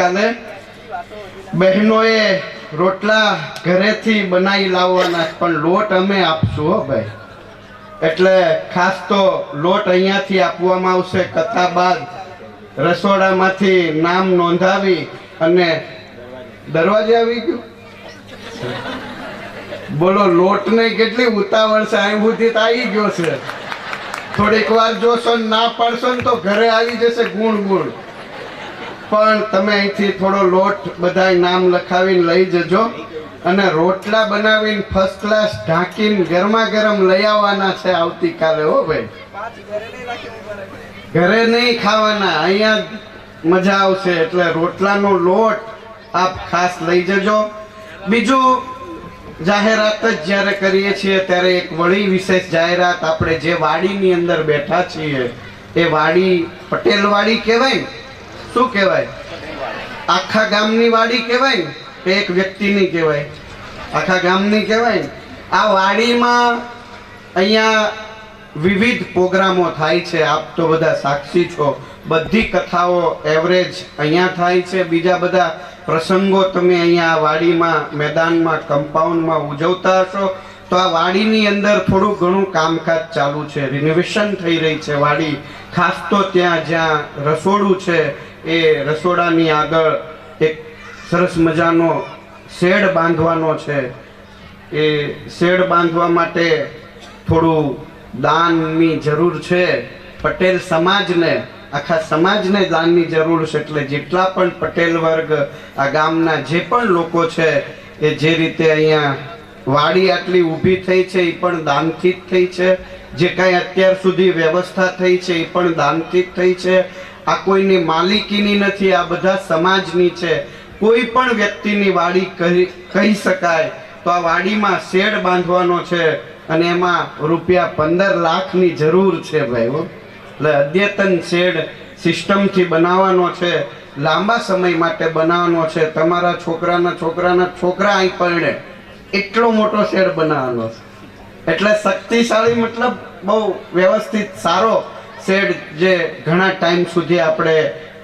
આવતીકાલે બહેનોએ રોટલા ઘરેથી બનાવી લાવવાના પણ લોટ અમે આપશું હો ભાઈ. એટલે ખાસ તો લોટ અહીંયાથી આપવામાં આવશે કથા બાદ રસોડામાંથી નામ નોંધાવી અને દરવાજે આવી ગયું. બોલો, લોટને કેટલી ઉતાવળ છે, અહીં સુધી આવી ગયો છે. થોડીક વાર જોશો ના પાડશો ને તો ઘરે આવી જશે ગુણ ગુણ. પણ તમે અહીંથી થોડો લોટ બધા નામ લખાવીને લઈ જજો. અને રોટલા બનાવીને ફર્સ્ટ ક્લાસ ઢાંકીને ગરમા ગરમ લઈ આવવાના છે આવતીકાલે, હો ભાઈ. ઘરે નહીં ખાવાના, અહીંયા મજા આવશે. એટલે રોટલાનો લોટ આપ ખાસ લઈ જજો. બીજું, જાહેરાત જ જ્યારે કરીએ છીએ ત્યારે એક વળી વિશેષ જાહેરાત આપણે જે વાડીની અંદર બેઠા છીએ, એ વાડી પટેલ વાડી કહેવાય ને શું કહેવાય? આખા ગામની વાડી કહેવાય કે એક વ્યક્તિની કહેવાય. આખા ગામની કહેવાય આ વાડીમાં અહીંયા વિવિધ પ્રોગ્રામો થાય છે. આપ તો બધા સાક્ષી છો. બધી કથાઓ એવરેજ અહીંયા થાય છે. બીજા બધા પ્રસંગો તમે અહીંયા વાડીમાં, મેદાનમાં કમ્પાઉન્ડમાં ઉજવતા હશો. તો આ વાડીની અંદર થોડું ઘણું કામકાજ ચાલુ છે. રિનોવેશન થઈ રહી છે વાડી. ખાસ તો ત્યાં જ્યાં રસોડું છે એ રસોડાની આગળ એક સરસ મજાનો શેડ બાંધવાનો છે. એ શેડ બાંધવા માટે થોડું દાનની જરૂર છે. પટેલ સમાજને, આખા સમાજને દાનની જરૂર છે એટલે જેટલા પણ પટેલ વર્ગ આ ગામના જે પણ લોકો છે એ જે રીતે અહીંયા વાડી આટલી ઊભી થઈ છે એ પણ દાનથી જ થઈ છે. જે કાંઈ અત્યાર સુધી વ્યવસ્થા થઈ છે એ પણ દાનથી જ થઈ છે. આ કોઈની માલિકીની નથી, આ બધા સમાજની છે. કોઈ પણ વ્યક્તિની વાડી કહી શકાય તો આ વાડીમાં શેડ બાંધવાનો છે અને એમાં રૂપિયા પંદર લાખની જરૂર છે ભાઈ એટલે અદ્યતન શેડ સિસ્ટમથી બનાવવાનો છે, લાંબા સમય માટે બનાવવાનો છે. તમારા છોકરાના છોકરાના છોકરા અહીં પરણે એટલો મોટો શેડ બનાવવાનો છે. એટલે શક્તિશાળી મતલબ બહુ વ્યવસ્થિત, સારો શેડ જે ઘણા ટાઈમ સુધી આપણે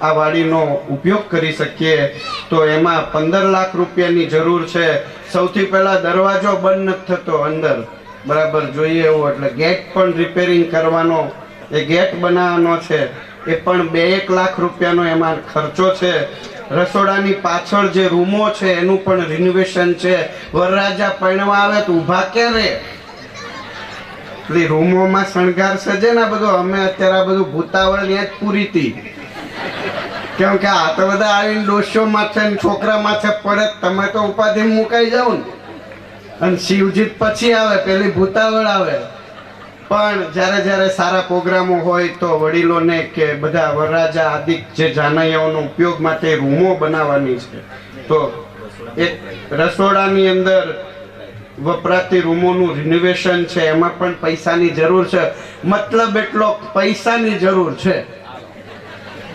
આ વાડીનો ઉપયોગ કરી શકીએ, તો એમાં પંદર લાખ રૂપિયાની જરૂર છે. સૌથી પહેલાં દરવાજો બંધ નથી થતો અંદર. બરાબર, જોઈએ એવું, એટલે ગેટ પણ રિપેરિંગ કરવાનો, એ ગેટ બનાવવાનો છે. એ પણ બે એક લાખ રૂપિયાનો એમાં ખર્ચો છે. રસોડાની પાછળ જે રૂમો છે, એનું પણ રિનોવેશન છે. વરરાજા પરણવા આવે તો ઊભા ક્યારે? પેલી રૂમોમાં શણગાર સજે ને બધું. અમે અત્યારે આ બધું ભૂતાવળ ત્યાં જ પૂરી હતી કેમ કે આ તો બધા આવીને ડોસો માથે છોકરા માથે પડે તમે તો ઉપાધિ મુકાઈ જાવ ને. અને શિવજીત પછી આવે, પેલી ભૂતાવળ આવે. પણ જ્યારે જ્યારે સારા પ્રોગ્રામો હોય તો વડીલોને કે બધા વરરાજા આદિક જે જાનૈયાઓનો ઉપયોગ માટે રૂમો બનાવવાની છે. તો એક રસોડાની અંદર વપરાતી રૂમોનું રિનોવેશન છે, એમાં પણ પૈસાની જરૂર છે. મતલબ એટલો પૈસાની જરૂર છે.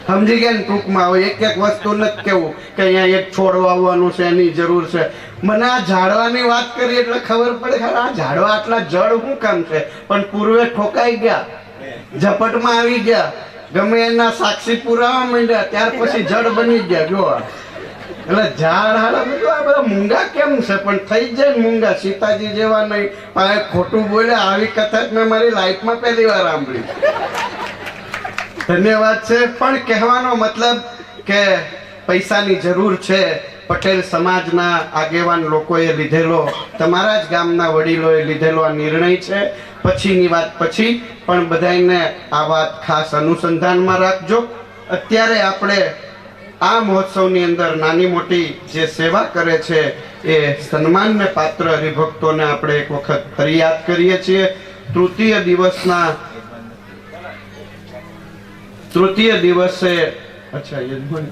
સમજી ગયા ને ટૂંકમાં? હવે એક એક વસ્તુ નથી કેવું કે અહીંયા એક છોડ વાવવાનું છે, એની જરૂર છે. મને આ ઝાડવાની વાત કરી એટલે ખબર પડે કે આ ઝાડવા આટલા જળ શું કામ છે? પણ પૂર્વે ઠોકાઈ ગયા. ઝપટમાં આવી ગયા. ગમે એના સાક્ષી પુરાવા માંડ્યા, ત્યાર પછી જળ બની ગયા જો આ. એટલે ઝાડ હાડા બધું આ બધા મૂંગા કેમ છે? પણ થઈ જાય મૂંગા. સીતાજી જેવા નહીં. પણ ખોટું બોલે આવી કથા જ મેં મારી લાઈફમાં પહેલી વાર સાંભળી. ધન્યવાદ છે. પણ કહેવાનો મતલબ કે પૈસાની જરૂર છે. પટેલ સમાજના આગેવાન લોકોએ લીધેલો, તમારા જ ગામના વડીલોએ લીધેલો આ નિર્ણય છે. પછીની વાત પછી, પણ બધાને આ વાત ખાસ અનુસંધાનમાં રાખજો. અત્યારે આપણે આ મહોત્સવની અંદર નાની મોટી જે સેવા કરે છે એ સન્માનને પાત્ર હરિભક્તોને આપણે એક વખત ફરી યાદ કરીએ છીએ. તૃતીય દિવસના તૃતીય દિવસે અચ્છા યજમાન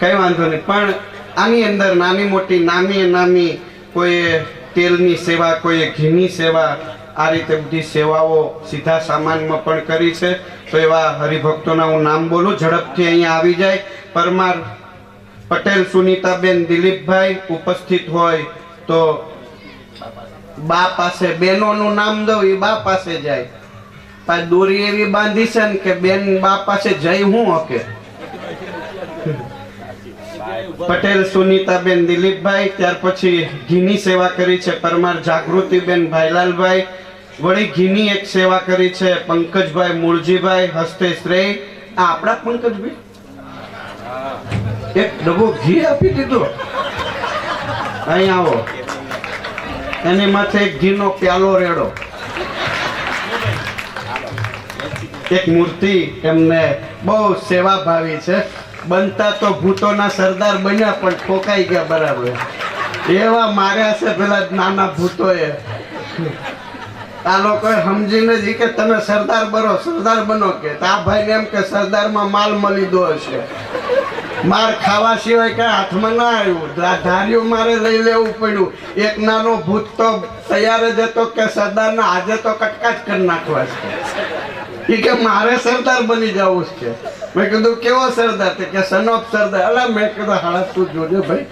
કઈ વાંધો નહીં, પણ આની અંદર નાની મોટી નામી નામી કોઈએ તેલની સેવા કોઈએ ઘીની સેવા આ રીતે બધી સેવાઓ સીધા સામાનમાં પણ કરી છે. તો એવા હરિભક્તોના હું નામ બોલું, ઝડપથી અહીંયા આવી જાય. પરમાર પટેલ, સુનીતાબેન, દિલીપભાઈ ઉપસ્થિત હોય તો બા પાસે બેનોનું નામ દઉં, એ બા પાસે જાય. પાછી દોરી એવી બાંધી છે ને કે બેન બા પાસે જઈ હું હકે? પટેલ, સુનીતાબેન, દિલીપભાઈ, ત્યાર પછી ઘીની સેવા કરી છે પરમાર જાગૃતિબેન ભાઈલાલભાઈ વળી ઘીની એક સેવા કરી છે પંકજભાઈ મૂળજીભાઈ હસ્તે શ્રેય. આ આપણા પંકજભાઈ? એક ડબ્બો ઘી આપી દીધો. અહીં આવો. એની માથે એક ઘીનો પ્યાલો રેડો. એક મૂર્તિ એમને બહુ સેવા ભાવી છે. બનતા તો ભૂતોના સરદાર બન્યા પણ ઠોકાઈ ગયા બરાબર. એવા માર્યા છે પેલા નાના ભૂતોએ. આ લોકોએ સમજીને જ કે તમે સરદાર બનો સરદાર બનો કે. આ ભાઈને એમ કે સરદારમાં માલ મળી દો છે માર ખાવા સિવાય કઈ હાથમાં ના આવ્યું. ધાર્યું મારે લઈ લેવું પડ્યું. એક નાનો ભૂત તો તૈયાર જ હતો કે સરદારના આજે તો કટકા જ કરી નાખવા છે. એ કે મારે સરદાર બની જવું છે. મેં કીધું, કેવો સરદાર? કે ઓફ સરદાર. અલા, મેં કીધું હાલા તું જોજે ભાઈ.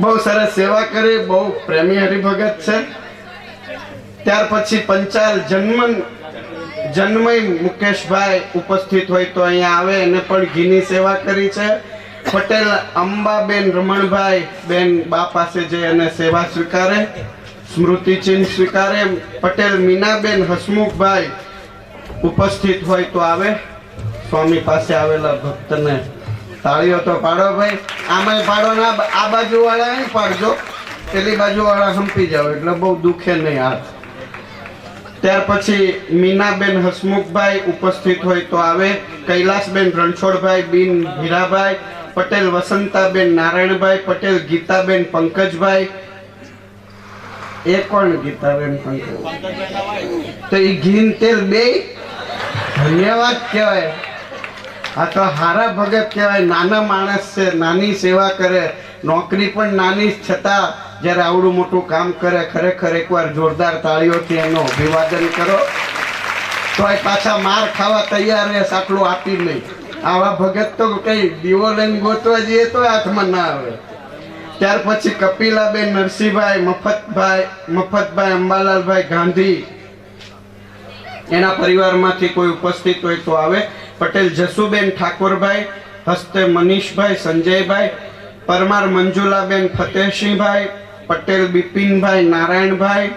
બહુ સરસ સેવા કરી, બહુ પ્રેમી હરિભગત છે. ત્યાર પછી પંચાલ જન્મન જન્મય મુકેશભાઈ ઉપસ્થિત હોય તો અહીંયા આવે. એને પણ ઘીની સેવા કરી છે. પટેલ અંબાબેન રમણભાઈ બેન બા પાસે જઈ અને સેવા સ્વીકારે. સ્મૃતિચિહ્ન સ્વીકારે. પટેલ મીનાબેન હસમુખભાઈ ઉપસ્થિત હોય તો આવે. સ્વામી પાસે આવેલા ભક્તને તાળીઓ તો પાડો ભાઈ. આમાંય પાડો ના આ- બાજુવાળા બાજુ વાળા અહીં પાડજો. પેલી બાજુ વાળા હંપી જાવ એટલે બહુ દુખે નહીં હાથ. ત્યાર પછી મીનાબેન હસમુખભાઈ ઉપસ્થિત હોય તો આવે, કૈલાસબેન રણછોડભાઈ બિન હીરાભાઈ, પટેલ વસંતાબેન નારાયણભાઈ, પટેલ ગીતાબેન પંકજભાઈ. એ કોણ ગીતાબેન પંકજ? તો એ ઘીન તેલ બે? ધન્યવાદ કહેવાય. આ તો હારા ભગત કહેવાય. નાના માણસ છે, નાની સેવા કરે. નોકરી પણ નાની છતાં જ્યારે આવડું મોટું કામ કરે, ખરેખર એકવાર જોરદાર તાળીઓથી એનું અભિવાદન કરો, તો એ પાછા માર ખાવા તૈયાર રહે આટલું આપી નહીં. આવા ભગત તો કઈ દીવો લઈને ગોતવા જઈએ તો હાથમાં ના આવે. ત્યાર પછી કપિલાબેન, નરસિંહભાઈ, મફતભાઈ મફતભાઈ, અંબાલાલભાઈ ગાંધી એના પરિવારમાંથી કોઈ ઉપસ્થિત હોય તો આવે. પટેલ જસુબેન ઠાકોરભાઈ, હસ્તે મનીષભાઈ સંજયભાઈ, પરમાર મંજુલાબેન ફતેહસિંહભાઈ પટેલ બિપિનભાઈ, નારાયણભાઈ,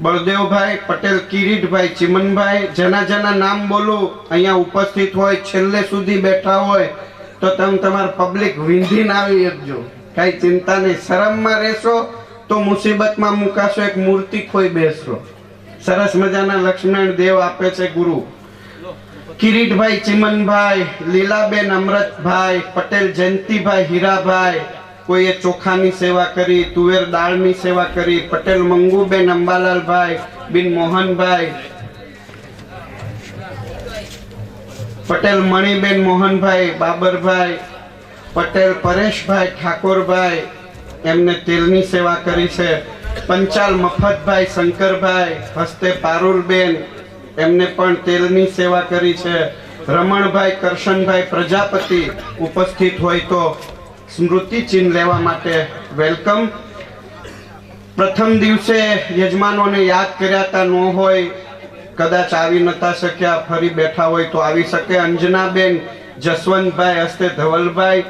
બળદેવભાઈ, પટેલ કિરીટભાઈ, ચિમનભાઈ, જેના જેના નામ બોલું, અહીંયા ઉપસ્થિત હોય, છેલ્લે સુધી બેઠા હોય, તો તમે તમારા પબ્લિક વિંધીને આવી શકજો કાંઈ ચિંતા નહીં. શરમમાં રહેશો તો મુસીબતમાં મુકાશો, એક મૂર્તિ ખોઈ બેસશો. સરસ મજાના લક્ષ્મણ દેવ આપે છે ગુરુ. કિરીટભાઈ, ચિમનભાઈ, લીલાબેન અમૃતભાઈ પટેલ, જયંતિભાઈ, હીરાભાઈ કોઈએ ચોખાની સેવા કરી, તુવેર દાળની સેવા કરી, પટેલ મંગુબેન, અંબાલાલભાઈ બિન મોહનભાઈ, પટેલ મણિબેન, મોહનભાઈ, બાબરભાઈ, પટેલ પરેશભાઈ, ઠાકોરભાઈ, એમને તેલની સેવા કરી છે. પંચાલ મફતભાઈ, શંકરભાઈ, હસ્તે પારુલબેન, એમને પણ તેલની સેવા કરી છે. રમણભાઈ, કરશનભાઈ પ્રજાપતિ ઉપસ્થિત હોય તો સ્મૃતિ ચિહ્ન લેવા માટે વેલકમ. પ્રથમ દિવસે યજમાનોને યાદ કર્યા તા ન હોય, કદાચ આવી નતા શક્યા, ફરી બેઠા હોય તો આવી શકે. અંજનાબેન, જસવંતભાઈ, હસ્તે ધવલભાઈ,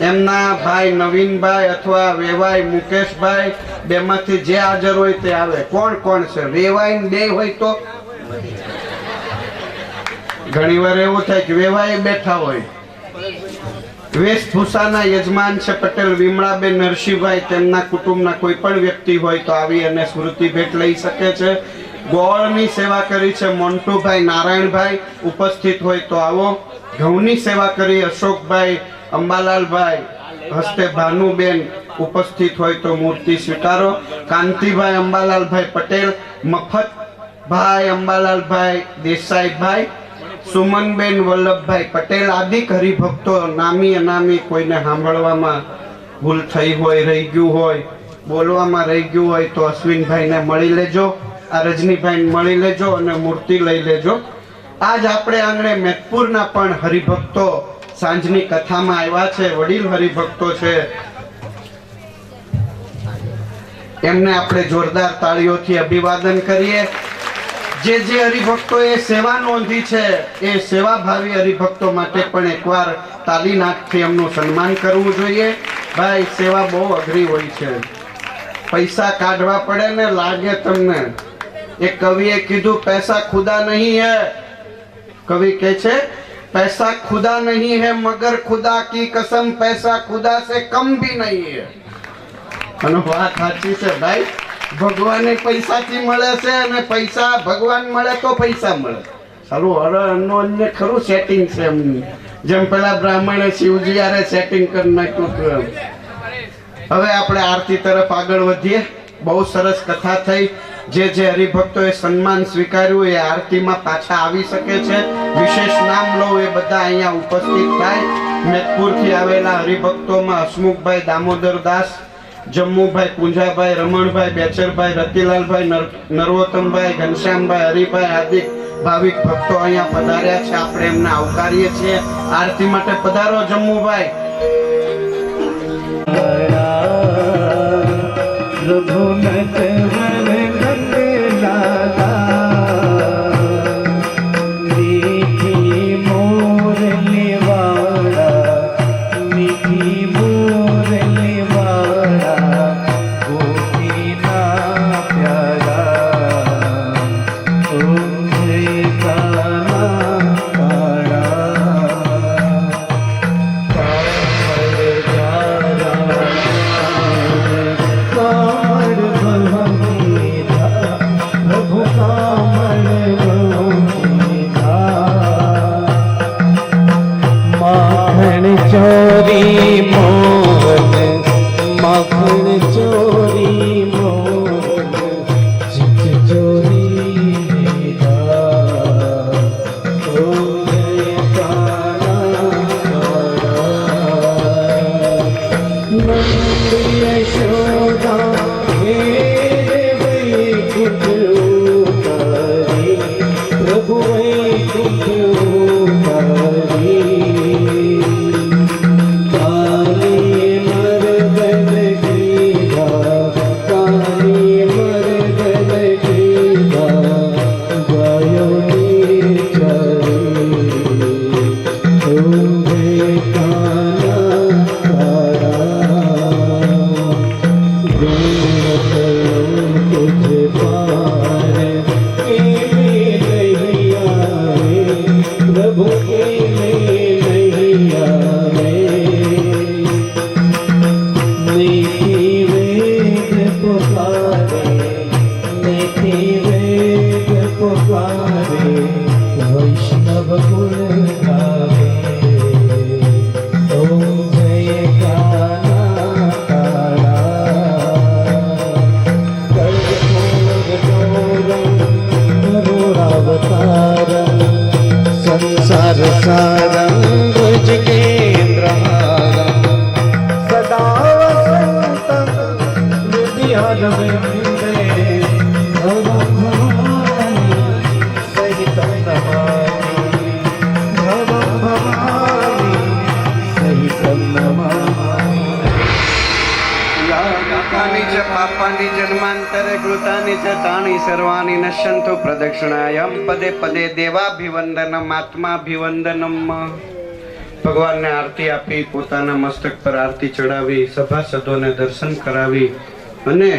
એમના ભાઈ નવીનભાઈ અથવા વેવાઈ મુકેશભાઈ, બેમાંથી જે હાજર હોય તે આવે. કોણ કોણ છે? વેવાઈ બે હોય તો? ઘણીવાર એવું થાય કે વેવાઈ બેઠા હોય. વેશભૂષાના યજમાન છે પટેલ વિમળાબેન નરસિંહભાઈ. તેમના કુટુંબના કોઈ પણ વ્યક્તિ હોય તો આવી અને સ્મૃતિ ભેટ લઈ શકે છે. ગોળની સેવા કરી છે મોન્ટુભાઈ નારાયણભાઈ. ઉપસ્થિત હોય તો આવો. ઘઉંની સેવા કરી અશોકભાઈ અંબાલાલભાઈ. હસ્તે ભાનુબેન ઉપસ્થિત હોય તો મૂર્તિ સ્વીકારો. કાંતિભાઈ અંબાલાલભાઈ પટેલ, મફતભાઈ અંબાલાલભાઈ, દેસાઈભાઈ સુમનબેન વલ્લભભાઈ પટેલ આદિક હરિભક્તો નામી અનામી કોઈને સાંભળવામાં ભૂલ થઈ હોય, રહી ગયું હોય, બોલવામાં રહી ગયું હોય તો અશ્વિનભાઈને મળી લેજો આ રજનીભાઈને મળી લેજો અને મૂર્તિ લઈ લેજો. આજ આપણે આંગણે મેઘપુરના પણ હરિભક્તો સાંજની કથામાં આવ્યા છે, વડીલ હરિભક્તો છે. એમને આપણે જોરદાર તાળીઓથી અભિવાદન કરીએ. જે જે હરિભક્તો એ સેવા નોંધી છે, એ સેવા ભાવી હરિભક્તો માટે પણ એકવાર તાલી નાખથી એમનું સન્માન કરવું જોઈએ. ભાઈ, સેવા બહુ અઘરી હોય છે. પૈસા કાઢવા પડે ને લાગે તમને. એ કવિએ કીધું, પૈસા ખુદા નહીં હે. કવિ કે છે, પૈસા ખુદા નહીં હે, મગર ખુદા કી કસમ, પૈસા ખુદા સે કમ ભી નહીં હે. અને વાત સાચી છે, ભાઈ ભગવાને પૈસાથી મળે છે અને પૈસા ભગવાન મળે તો પૈસા મળે. સારું હર અન્નો અન્ય ખરું સેટિંગ છે એમનું? જેમ પેલા બ્રાહ્મણે શિવજી યારે સેટિંગ કરી નાખ્યું હતું હવે આપણે આરતી તરફ આગળ વધીએ. બહુ સરસ કથા થઈ. જે જે હરિભક્તોએ સન્માન સ્વીકાર્યું એ આરતીમાં પાછા આવી શકે છે. વિશેષ નામ લો એ બધા અહીંયા ઉપસ્થિત થાય. મેદપુરથી આવેલા હરિભક્તોમાં હસમુખભાઈ દામોદર દાસ જમ્મુભાઈ, પૂંજાભાઈ, રમણભાઈ, બેચરભાઈ, રતિલાલભાઈ નરોત્તમભાઈ ઘનશ્યામભાઈ, હરિભાઈ આદિ ભાવિક ભક્તો અહીંયા પધાર્યા છે. આપણે એમને આવકારીએ છીએ. આરતી માટે પધારો જમ્મુભાઈ. પ્રભુ મેં নবী ગુણ તુझ કૃતાની ચ તાણી સર્વાણી નશ્યંતુ પ્રદક્ષિણાયમ પદે પદે દેવાભિવંદનમ આત્માભિવંદનમ ભગવાનને આરતી આપી પોતાના મસ્તક પર આરતી ચડાવી સભાસદોને દર્શન કરાવી અને